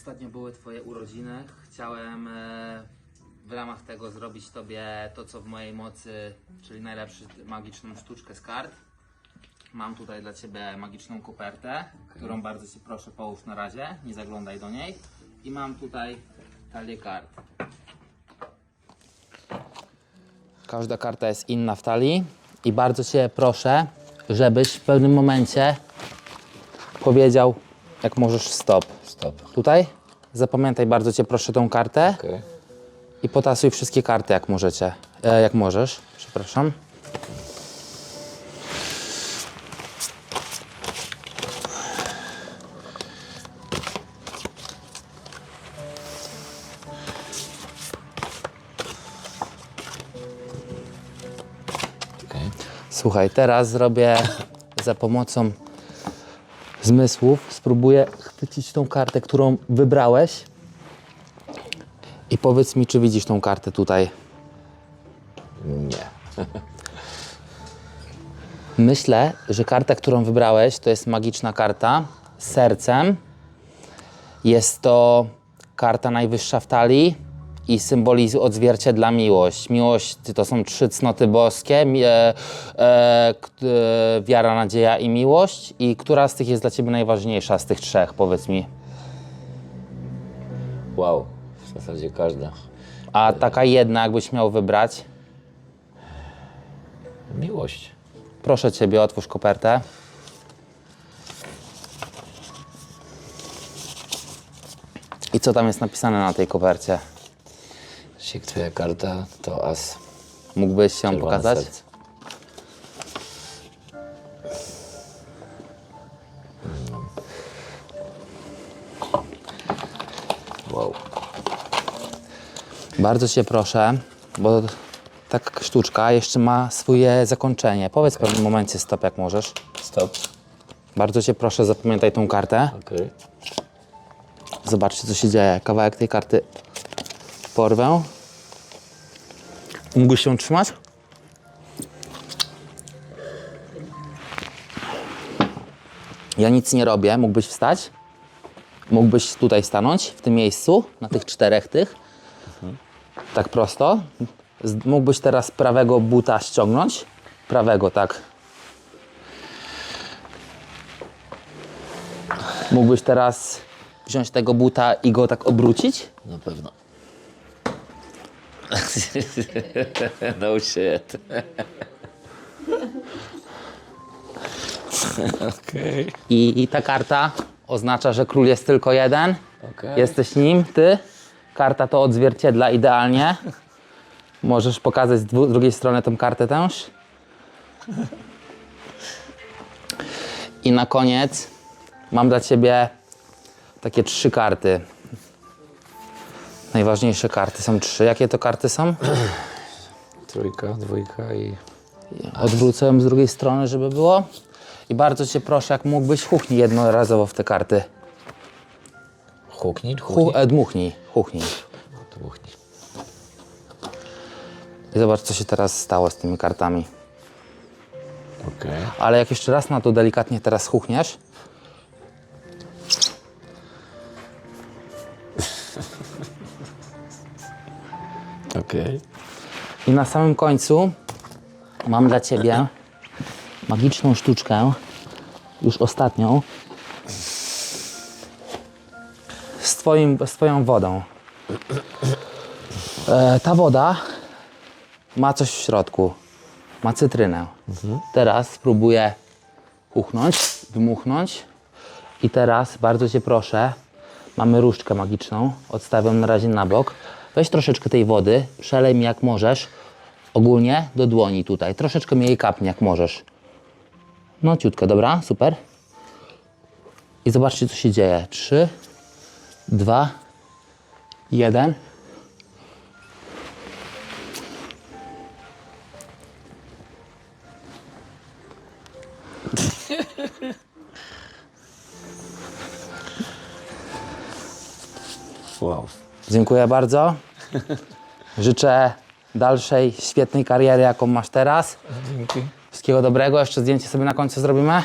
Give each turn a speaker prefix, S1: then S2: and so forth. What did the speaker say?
S1: Ostatnio były Twoje urodziny. Chciałem e, w ramach tego zrobić Tobie to, co w mojej mocy, czyli najlepszą magiczną sztuczkę z kart. Mam tutaj dla Ciebie magiczną kopertę, którą bardzo Cię proszę połóż na razie, nie zaglądaj do niej. I mam tutaj talię kart. Każda karta jest inna w talii i bardzo Cię proszę, żebyś w pewnym momencie powiedział, jak możesz stop.
S2: Stop.
S1: Tutaj zapamiętaj bardzo Cię proszę tą kartę
S2: Okej.
S1: i potasuj wszystkie karty jak możecie, e, jak możesz, przepraszam. Słuchaj, teraz zrobię za pomocą zmysłów, spróbuję chwycić tą kartę, którą wybrałeś i powiedz mi, czy widzisz tą kartę tutaj.
S2: Nie.
S1: Myślę, że karta, którą wybrałeś, to jest magiczna karta z sercem. Jest to karta najwyższa w talii i symbolizuje, odzwierciedla miłość. Miłość to są trzy cnoty boskie, e, e, e, wiara, nadzieja i miłość. I która z tych jest dla Ciebie najważniejsza z tych trzech, powiedz mi?
S2: Wow. W zasadzie każda.
S1: A taka jedna, jakbyś miał wybrać?
S2: Miłość.
S1: Proszę Ciebie, otwórz kopertę. I co tam jest napisane na tej kopercie?
S2: Jeśli twoja karta to as.
S1: Mógłbyś się
S2: Czerwone
S1: pokazać?
S2: serce. Wow.
S1: Bardzo Cię proszę, bo taka sztuczka jeszcze ma swoje zakończenie. Powiedz w pewnym momencie stop, jak możesz.
S2: Stop.
S1: Bardzo Cię proszę, zapamiętaj tą kartę.
S2: Okej.
S1: Zobaczcie, co się dzieje. Kawałek tej karty porwę. Mógłbyś się trzymać? Ja nic nie robię. Mógłbyś wstać? Mógłbyś tutaj stanąć, w tym miejscu, na tych czterech tych. Tak prosto. Mógłbyś teraz prawego buta ściągnąć. Prawego, tak. Mógłbyś teraz wziąć tego buta i go tak obrócić?
S2: Na pewno. No shit. Okej.
S1: I, I ta karta oznacza, że król jest tylko jeden.
S2: Okej.
S1: Jesteś nim, ty. Karta to odzwierciedla idealnie. Możesz pokazać z dwu- drugiej strony tą kartę też. I na koniec mam dla ciebie takie trzy karty. Najważniejsze karty są trzy. Jakie to karty są?
S2: Trójka, dwójka i...
S1: Odwrócę ją z drugiej strony, żeby było. I bardzo cię proszę, jak mógłbyś, huchnij jednorazowo w te karty.
S2: Huknij,
S1: Hu,
S2: huknij.
S1: e, dmuchnij, huchnij.
S2: Dmuchnij.
S1: I zobacz, co się teraz stało z tymi kartami.
S2: Okej.
S1: Ale jak jeszcze raz na to delikatnie teraz huchniesz,
S2: Okej.
S1: i na samym końcu mam dla ciebie magiczną sztuczkę, już ostatnią, z, twoim, z twoją wodą. E, ta woda ma coś w środku. Ma cytrynę. Teraz spróbuję uchnąć, dmuchnąć. I teraz bardzo Cię proszę, mamy różdżkę magiczną. Odstawiam na razie na bok. Weź troszeczkę tej wody, przelej mi jak możesz. Ogólnie do dłoni tutaj. Troszeczkę mi jej kapnie jak możesz. No ciutkę, dobra? Super. I zobaczcie co się dzieje. Trzy, dwa, jeden.
S2: Wow.
S1: Dziękuję bardzo. Życzę dalszej świetnej kariery, jaką masz teraz.
S2: Dzięki.
S1: Wszystkiego dobrego. Jeszcze zdjęcie sobie na końcu zrobimy.